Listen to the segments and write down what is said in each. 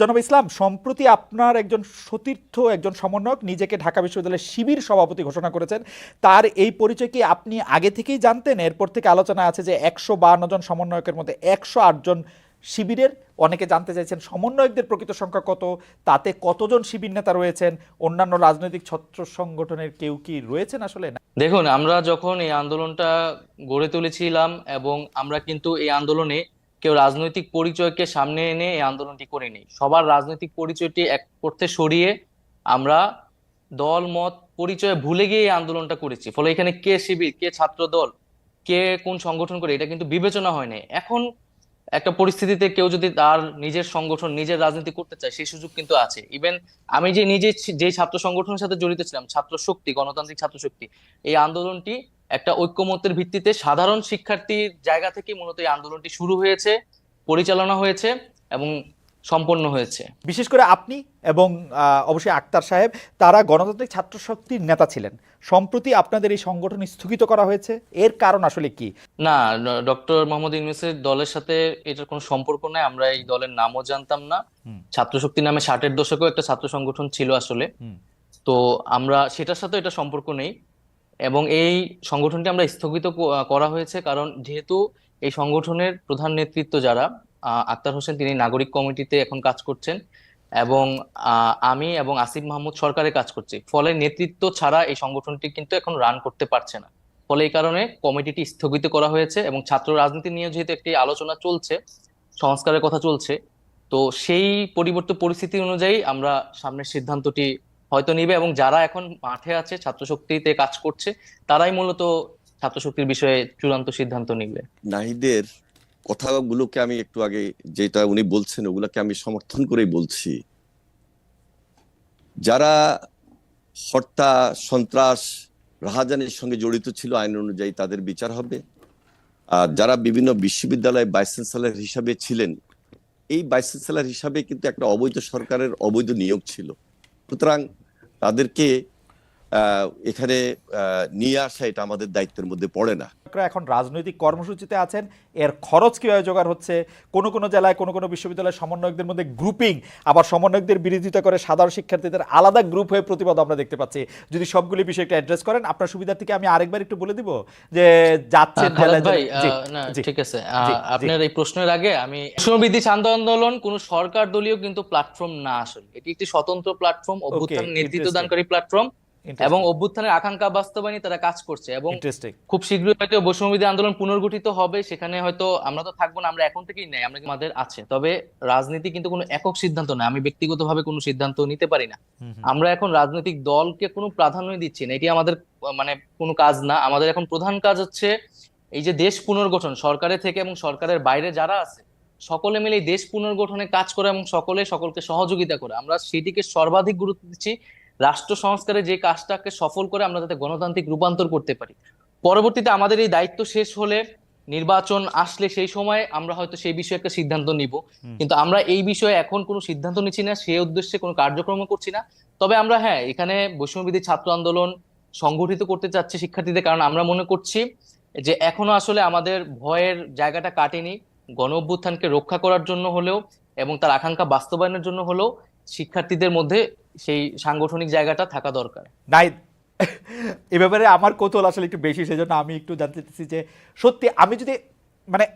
জনাব ইসলাম, সম্প্রতি আপনার একজন সতীর্থ, একজন সমন্বয়ক নিজেকে ঢাকা বিশ্ববিদ্যালয়ের শিবির সভাপতি ঘোষণা করেছেন। তার এই পরিচয় কি আপনি আগে থেকেই জানতেন? এরপর থেকে আলোচনা আছে যে একশো বান্ন জন সমন্বয়কের মধ্যে একশো জন শিবিরের। অনেকে জানতে চাইছেন সমন্বয়কদের প্রকৃত সংখ্যা কত, তাতে কতজন শিবির নেতা রয়েছেন, অন্যান্য রাজনৈতিক ছত্র সংগঠনের কেউ কি রয়েছেন আসলে? না দেখুন, আমরা যখন এই আন্দোলনটা গড়ে তুলেছিলাম এবং আমরা কিন্তু এই আন্দোলনে কেউ রাজনৈতিক পরিচয়কে সামনে এনে এই আন্দোলনটি করে নেই। সবার রাজনৈতিক পরিচয়টি এক করতে সরিয়ে আমরা দল, মত, পরিচয় ভুলে গিয়ে এই আন্দোলনটা করেছি। ফলে এখানে কে শিবির, কে ছাত্র দল কে কোন সংগঠন করে, এটা কিন্তু বিবেচনা হয়নি এখন একটা পরিস্থিতিতে কেউ যদি তার নিজের সংগঠন, নিজের রাজনীতি করতে চায়, সেই সুযোগ কিন্তু আছে। ইভেন আমি যে নিজে যে ছাত্র সংগঠনের সাথে জড়িত ছিলাম, ছাত্র শক্তি, গণতান্ত্রিক ছাত্র শক্তি, এই আন্দোলনটি একটা ঐক্যমত্যের ভিত্তিতে সাধারণ শিক্ষার্থীর জায়গা থেকে মূলত এই আন্দোলনটি শুরু হয়েছে, পরিচালনা হয়েছে এবং সম্পন্ন হয়েছে। বিশেষ করে আপনি এবং অবশ্যই আক্তার সাহেব তারা গণতান্ত্রিক ছাত্র শক্তির নেতা ছিলেন। সম্প্রতি আপনাদের এই সংগঠন স্থগিত করা হয়েছে। এর কারণ আসলে কি? না ডক্টর মোহাম্মদ ইউনূসের দলের সাথে এটার কোনো সম্পর্ক নাই। আমরা এই দলের নামও জানতাম না। ছাত্র শক্তি নামে ষাটের দশকেও একটা ছাত্র সংগঠন ছিল আসলে। তো আমরা সেটার সাথে এটা সম্পর্ক নেই। এবং এই সংগঠনটি আমরা স্থগিত করা হয়েছে কারণ যেহেতু এই সংগঠনের প্রধান নেতৃত্ব যারা আক্তার হোসেন তিনি নাগরিক কমিটিতে এখন কাজ করছেন এবং আমি এবং আসিফ মাহমুদ সরকারে কাজ করছি। ফলে নেতৃত্ব ছাড়া এই সংগঠনটি কিন্তু এখন রান করতে পারছে না। ফলে এই কারণে কমিটিটি স্থগিত করা হয়েছে এবং ছাত্র রাজনীতি নিয়ে যেহেতু একটি আলোচনা চলছে, সংস্কারের কথা চলছে, তো সেই পরিবর্তিত পরিস্থিতি অনুযায়ী আমরা সামনের সিদ্ধান্তটি হয়তো নিবে এবং যারা এখন মাঠে আছে ছাত্র শক্তিতে কাজ করছে, তারাই মূলত ছাত্র শক্তির বিষয়ে চূড়ান্ত সিদ্ধান্ত নিবে। নাহিদের কথাগুলোকে আমি একটু আগে যেটা উনি বলছেন, ওগুলোকে আমি সমর্থন করেই বলছি। যারা হত্যা, সন্ত্রাস, রাহাজানের সঙ্গে জড়িত ছিল, আইন অনুযায়ী তাদের বিচার হবে। আর যারা বিভিন্ন বিশ্ববিদ্যালয়ে ভাইস চ্যান্সেলর হিসাবে ছিলেন, এই ভাইস চ্যান্সেলর হিসাবে কিন্তু একটা অবৈধ সরকারের অবৈধ নিয়োগ ছিল। সুতরাং তাদেরকে এখানে আহ, নিয়ে আসা এটা আমাদের দায়িত্বের মধ্যে পড়ে না। এখন রাজনৈতিক কর্মসূচিতে আছেন। এর খরচ কীভাবে জোগাড় হচ্ছে? কোনো কোনো জেলায় কোনো কোনো বিশ্ববিদ্যালয়ের সমন্বয়কদের মধ্যে গ্রুপিং আবার সমন্বয়কদের বিরোধিতা করে সাধারণ শিক্ষার্থীদের আলাদা গ্রুপ হয়ে প্রতিবাদ আমরা দেখতে পাচ্ছি। যদি সবগুলি বিষয় একটু অ্যাড্রেস করেন আপনার সুবিধা থেকে আমি আরেকবার একটু বলে দিব যে যাচ্ছেন। ঠিক আছে। আপনার এই প্রশ্নের আগে আমি শান্ত আন্দোলন কোন সরকার দলীয় কিন্তু প্ল্যাটফর্ম না আসলে। এটি একটি স্বতন্ত্র প্ল্যাটফর্ম অভ্যুত্থান নেতৃত্ব দানকারী প্ল্যাটফর্ম এবং অভ্যুত্থানের আকাঙ্ক্ষা বাস্তবায়নে তারা কাজ করছে এবং খুব শীঘ্রই হয়তো বৈষম্যবিধি আন্দোলন পুনর্গঠিত হবে সেখানে হয়তো আমরা তো থাকব না আমরা এখন থেকেই নেই আমরা আমাদের আছে। তবে রাজনীতি কিন্তু কোনো একক সিদ্ধান্ত না আমি ব্যক্তিগতভাবে কোনো সিদ্ধান্ত নিতে পারি না। আমরা এখন রাজনৈতিক দলকে কোনো প্রাধান্য দিচ্ছি না এটি আমাদের মানে কোনো কাজ না। আমাদের এখন প্রধান কাজ হচ্ছে এই যে দেশ পুনর্গঠন সরকারের থেকে এবং সরকারের বাইরে যারা আছে সকলে মিলে দেশ পুনর্গঠনে কাজ করে এবং সকলে সকলকে সহযোগিতা করে। আমরা সেটিকে সর্বাধিক গুরুত্ব দিচ্ছি রাষ্ট্র সংস্কারে যে কাজটাকে সফল করে আমরা তাতে গণতান্ত্রিক রূপান্তর করতে পারি। পরবর্তীতে আমাদের এই দায়িত্ব শেষ হলে নির্বাচন আসলে সেই সময় আমরা হয়তো সেই বিষয়ে একটা সিদ্ধান্ত নিব। কিন্তু আমরা এই বিষয়ে এখন কোনো সিদ্ধান্ত নিচ্ছি না সেই উদ্দেশ্যে কোনো কার্যক্রম করছি না। তবে আমরা হ্যাঁ এখানে বৈষম্যবিধি ছাত্র আন্দোলন সংগঠিত করতে চাচ্ছি শিক্ষার্থীদের কারণ আমরা মনে করছি যে এখনও আসলে আমাদের ভয়ের জায়গাটা কাটেনি। গণ অভ্যুত্থানকে রক্ষা করার জন্য হলেও এবং তার আকাঙ্ক্ষা বাস্তবায়নের জন্য হলেও শিক্ষার্থীদের মধ্যে সেই সাংগঠনিক জায়গাটা থাকা দরকার। নাই, এ ব্যাপারে আমার কৌতূহল আসলে একটু বেশি, সেজন্য আমি একটু জানতে চাইছি যে সত্যি আমি যদি মানে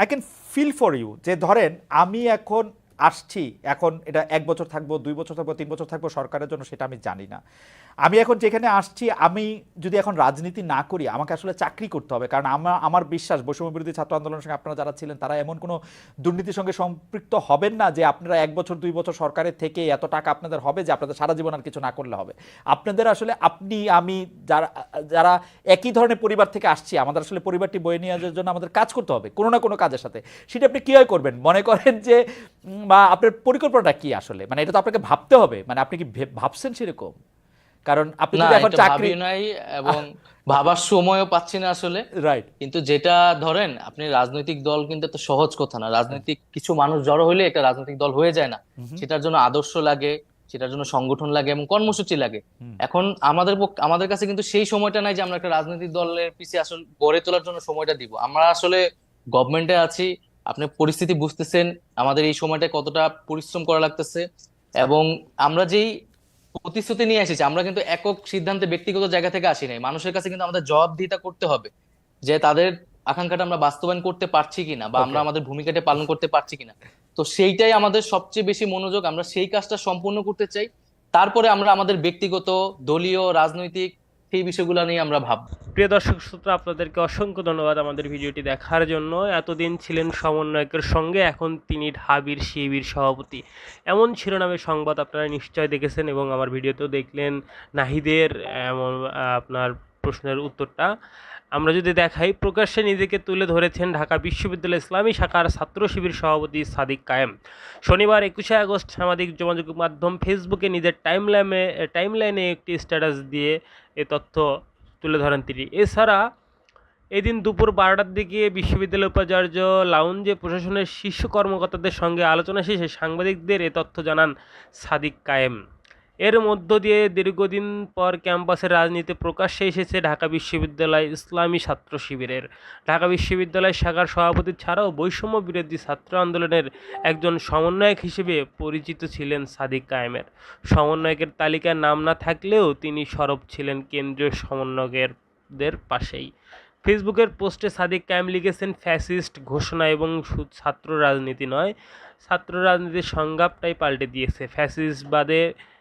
I can feel for you যে ধরেন আমি এখন আসছি, এখন এটা এক বছর থাকব, দুই বছর থাকব, তিন বছর থাকব সরকারের জন্য, সেটা আমি জানি না। আমি এখন যেখানে আসছি, আমি যদি এখন রাজনীতি না করি, আমাকে আসলে চাকরি করতে হবে। কারণ আমার আমার বিশ্বাস, বৈষম্য বিরোধী ছাত্র আন্দোলনের সঙ্গে আপনারা যারা ছিলেন, তারা এমন কোনো দুর্নীতির সঙ্গে সম্পৃক্ত হবেন না যে আপনারা এক বছর, দুই বছর সরকারের থেকে এত টাকা আপনাদের হবে যে আপনাদের সারা জীবন আর কিছু না করলে হবে। আপনাদের আসলে, আপনি, আমি, যারা যারা একই ধরনের পরিবার থেকে আসছি, আমাদের আসলে পরিবারটি বয়ে নিয়ে যাওয়ার জন্য আমাদের কাজ করতে হবে, কোনো না কোনো কাজের সাথে। সেটা আপনি কীভাবে করবেন? মনে করেন যে বা আপনার পরিকল্পনাটা কী আসলে? মানে এটা তো আপনাকে ভাবতে হবে। মানে আপনি কি ভাবছেন সেরকম? কারণ আপনি যদি এখন চাকরি নাই এবং ভাবার সময়ও পাচ্ছি না আসলে। রাইট কিন্তু যেটা ধরেন আপনি রাজনৈতিক দল কিন্তু এত সহজ কথা না। রাজনৈতিক কিছু মানুষ জড়ো হলে একটা রাজনৈতিক দল হয়ে যায় না। সেটার জন্য আদর্শ লাগে সেটার জন্য সংগঠন লাগে এবং কর্মসূচি লাগে। এখন আমাদের পক্ষ- আমাদের কাছে কিন্তু সেই সময়টা নাই যে আমরা একটা রাজনৈতিক দলের পিছিয়ে আসলে গড়ে তোলার জন্য সময়টা দিব। আমরা আসলে গভর্নমেন্টে আছি আপনি পরিস্থিতি বুঝতেছেন আমাদের এই সময়টা কতটা পরিশ্রম করা লাগতেছে। এবং আমরা যেই প্রতিশ্রুতি নিয়ে এসেছি। আমরা কিন্তু একক সিদ্ধান্তে ব্যক্তিগত জায়গা থেকে আসি নাই। মানুষের কাছে কিন্তু আমাদের জবাবদিহিতা করতে হবে যে তাদের আকাঙ্ক্ষাটা আমরা বাস্তবায়ন করতে পারছি কিনা বা আমরা আমাদের ভূমিকাটা পালন করতে পারছি কিনা। তো সেইটাই আমাদের সবচেয়ে বেশি মনোযোগ। আমরা সেই কাজটা সম্পূর্ণ করতে চাই। তারপরে আমরা আমাদের ব্যক্তিগত দলীয় রাজনৈতিক সেই বিষয়গুলো নিয়ে আমরা ভাব প্রিয় দর্শক শ্রোতা, আপনাদেরকে অসংখ্য ধন্যবাদ আমাদের ভিডিওটি দেখার জন্য। এতদিন ছিলেন সমন্বয়কের সঙ্গে, এখন তিনি ঢাবির শিবির সভাপতি। এমন শিরোনামে সংবাদ আপনারা নিশ্চয় দেখেছেন এবং আমার ভিডিওতেও দেখলেন নাহিদের, এমন আপনার প্রশ্নের উত্তরটা। আমরা যদি দেখাই, প্রকাশ্যে নিজেকে তুলে ধরেছেন ঢাকা বিশ্ববিদ্যালয় ইসলামী শাখার ছাত্র শিবির সভাপতি সাদিক কায়েম। শনিবার একুশে আগস্ট সামাজিক যোগাযোগ মাধ্যম ফেসবুকে নিজের টাইমলাইনে টাইমলাইনে একটি স্ট্যাটাস দিয়ে এ তথ্য তুলে ধরেন তিনি। এছাড়া এদিন দুপুর বারোটার দিকে বিশ্ববিদ্যালয় উপাচার্য, লাউঞ্জে প্রশাসনের শীর্ষ কর্মকর্তাদের সঙ্গে আলোচনা শেষে সাংবাদিকদের এ তথ্য জানান সাদিক কায়েম। এর মধ্য দিয়ে দীর্ঘদিন পর ক্যাম্পাসের রাজনীতি প্রকাশ্যে এসেছে ঢাকা বিশ্ববিদ্যালয় ইসলামী ছাত্র শিবিরের। ঢাকা বিশ্ববিদ্যালয় শাখার সভাপতি ছাড়াও বৈষম্য বিরোধী ছাত্র আন্দোলনের একজন সমন্বয়ক হিসেবে পরিচিত ছিলেন সাদিক কায়েমের সমন্বয়কের তালিকায় নাম না থাকলেও তিনি সরব ছিলেন কেন্দ্রীয় সমন্বয়কেরদের পাশেই। ফেসবুকের পোস্টে সাদিক কায়েম লিখেছেন, ফ্যাসিস্ট ঘোষণা এবং ছাত্র রাজনীতি নয়, ছাত্র রাজনীতির সংজ্ঞাটাই পাল্টে দিয়েছে। ফ্যাসিসবাদে ফ্যাসিস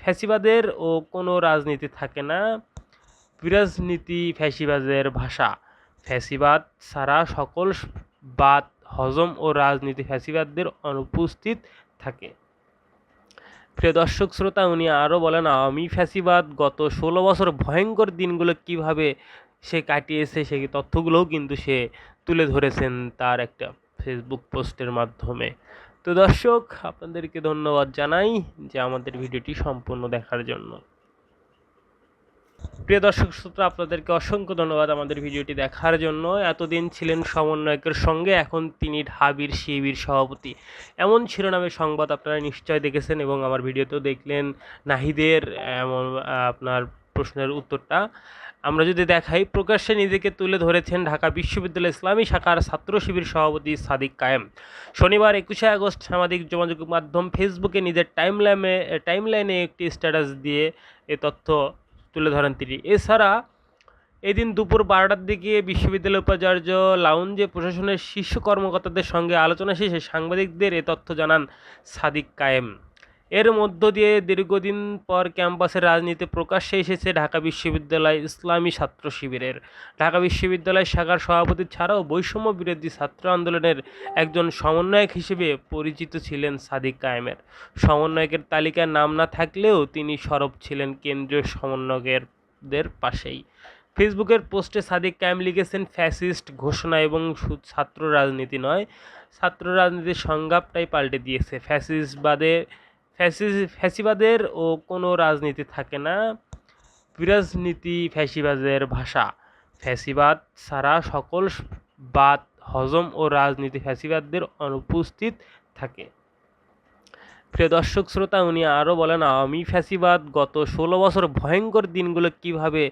ফ্যাসিবাদের ও কোনো রাজনীতি থাকে না। বিরাজনীতি ফ্যাসিবাদের ভাষা। ফ্যাসিবাদ ছাড়া সকল বাদ, হজম ও রাজনীতি ফ্যাসিবাদদের অনুপস্থিত থাকে। প্রিয় দর্শক শ্রোতা, উনি আরও বলেন, আমি ফ্যাসিবাদ গত ষোলো বছর ভয়ঙ্কর দিনগুলো কীভাবে সে কাটিয়েছে সেই তথ্যগুলোও কিন্তু সে তুলে ধরেছেন তার একটা ফেসবুক পোস্টের মাধ্যমে। তো দর্শক, আপনাদেরকে ধন্যবাদ জানাই যে আমাদের ভিডিওটি সম্পূর্ণ দেখার জন্য। প্রিয় দর্শক শ্রোতা, আপনাদেরকে অসংখ্য ধন্যবাদ আমাদের ভিডিওটি দেখার জন্য। এতদিন ছিলেন সমন্বয়কের সঙ্গে, এখন তিনি ঢাবির শিবির সভাপতি। এমন শিরোনামে সংবাদ আপনারা নিশ্চয় দেখেছেন এবং আমার ভিডিওতেও দেখলেন। নাহিদের, এমন আপনার প্রশ্নের উত্তরটা। আমরা যদি দেখাই, প্রকাশ্যে নিজেকে তুলে ধরেছেন ঢাকা বিশ্ববিদ্যালয় ইসলামী শাখার ছাত্র শিবির সভাপতি সাদিক কায়েম। শনিবার একুশে আগস্ট সামাজিক যোগাযোগ মাধ্যম ফেসবুকে নিজের টাইমলাইনে টাইমলাইনে একটি স্ট্যাটাস দিয়ে এ তথ্য তুলে ধরেন তিনি। এছাড়া এদিন দুপুর বারোটার দিকে বিশ্ববিদ্যালয় উপাচার্য লাউঞ্জে প্রশাসনের শীর্ষ কর্মকর্তাদের সঙ্গে আলোচনা শেষে সাংবাদিকদের এ তথ্য জানান সাদিক কায়েম। এর মধ্য দিয়ে দীর্ঘদিন পর ক্যাম্পাসের রাজনীতি প্রকাশ্যে এসেছে ঢাকা বিশ্ববিদ্যালয় ইসলামী ছাত্র শিবিরের। ঢাকা বিশ্ববিদ্যালয় শাখার সভাপতি ছাড়াও বৈষম্য বিরোধী ছাত্র আন্দোলনের একজন সমন্বয়ক হিসেবে পরিচিত ছিলেন সাদিক কায়েমের। সমন্বয়কের তালিকায় নাম না থাকলেও তিনি সরব ছিলেন কেন্দ্রীয় সমন্বয়কেরদের পাশেই। ফেসবুকের পোস্টে সাদিক কায়েম লিখেছেন, ফ্যাসিস্ট ঘোষণা এবং ছাত্র রাজনীতি নয়, ছাত্র রাজনীতির সংজ্ঞাটাই পাল্টে দিয়েছে। ফ্যাসিসবাদে ফ্যাসিস ফ্যাসিবাদের ও কোনো রাজনীতি থাকে না। বিরাজনীতি ফ্যাসিবাদের ভাষা। ফ্যাসিবাদ ছাড়া সকল বাদ, হজম ও রাজনীতি ফ্যাসিবাদদের অনুপস্থিত থাকে। প্রিয় দর্শক শ্রোতা, উনি আরও বলেন, আমি ফ্যাসিবাদ গত ষোলো বছর ভয়ঙ্কর দিনগুলো কীভাবে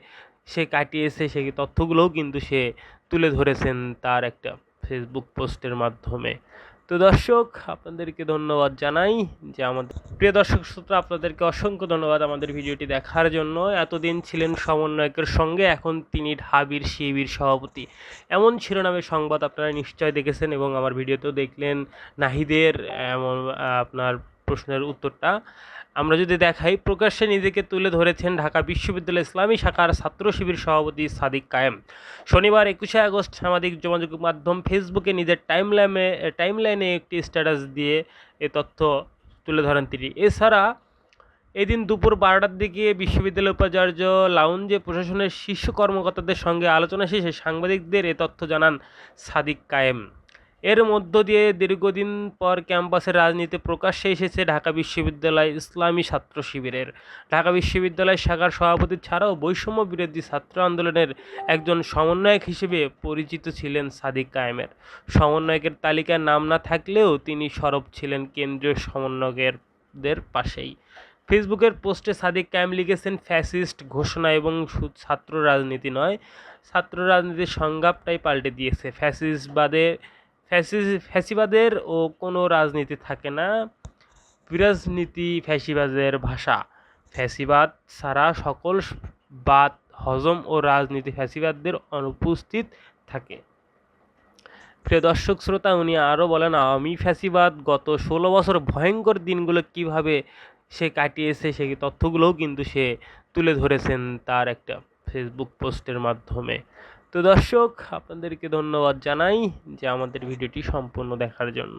সে কাটিয়েছে সেই তথ্যগুলোও কিন্তু সে তুলে ধরেছেন তার একটা ফেসবুক পোস্টের মাধ্যমে। তো দর্শক, আপনাদেরকে ধন্যবাদ জানাই যে আমাদের প্রিয় দর্শক শ্রোতা, আপনাদেরকে অসংখ্য ধন্যবাদ আমাদের ভিডিওটি দেখার জন্য। এতদিন ছিলেন সমন্বয়কের সঙ্গে, এখন তিনি ঢাবির শিবির সভাপতি। এমন শিরোনামে সংবাদ আপনারা নিশ্চয় দেখেছেন এবং আমার ভিডিওতেও দেখলেন। নাহিদের এমন আপনার প্রশ্নের উত্তরটা। আমরা যদি দেখাই, প্রকাশ্যে নিজেকে তুলে ধরেছেন ঢাকা বিশ্ববিদ্যালয় ইসলামী শাখার ছাত্র শিবির সভাপতি সাদিক কায়েম। শনিবার একুশে আগস্ট সামাজিক যোগাযোগ মাধ্যম ফেসবুকে নিজের টাইমলাইনে টাইমলাইনে একটি স্ট্যাটাস দিয়ে এ তথ্য তুলে ধরেন তিনি। এছাড়া এদিন দুপুর বারোটার দিকে বিশ্ববিদ্যালয় উপাচার্য, লাউঞ্জে প্রশাসনের শীর্ষ কর্মকর্তাদের সঙ্গে আলোচনা শেষে সাংবাদিকদের এ তথ্য জানান সাদিক কায়েম। এর মধ্য দিয়ে দীর্ঘদিন পর ক্যাম্পাসের রাজনীতি প্রকাশ্যে এসেছে ঢাকা বিশ্ববিদ্যালয় ইসলামী ছাত্র শিবিরের। ঢাকা বিশ্ববিদ্যালয় শাখার সভাপতি ছাড়াও বৈষম্য বিরোধী ছাত্র আন্দোলনের একজন সমন্বয়ক হিসেবে পরিচিত ছিলেন সাদিক কায়েমের সমন্বয়কের তালিকায় নাম না থাকলেও তিনি সরব ছিলেন কেন্দ্রীয় সমন্বয়কেরদের পাশেই। ফেসবুকের পোস্টে সাদিক কায়েম লিখেছেন, ফ্যাসিস্ট ঘোষণা এবং ছাত্র রাজনীতি নয়, ছাত্র রাজনীতির সংজ্ঞাটাই পাল্টে দিয়েছে। ফ্যাসিসবাদে ফ্যাসি ফ্যাসিবাদের ও কোনো রাজনীতি থাকে না। বিরাজনীতি ফ্যাসিবাদের ভাষা। ফ্যাসিবাদ ছাড়া সকল বাদ, হজম ও রাজনীতি ফ্যাসিবাদদের অনুপস্থিত থাকে। প্রিয় দর্শক শ্রোতা, উনি আরও বলেন, আমি ফ্যাসিবাদ গত ষোলো বছর ভয়ঙ্কর দিনগুলো কীভাবে সে কাটিয়েছে সেই তথ্যগুলোও কিন্তু সে তুলে ধরেছেন তার একটা ফেসবুক পোস্টের মাধ্যমে। তো দর্শক আপনাদেরকে ধন্যবাদ জানাই যে আমাদের ভিডিওটি সম্পূর্ণ দেখার জন্য।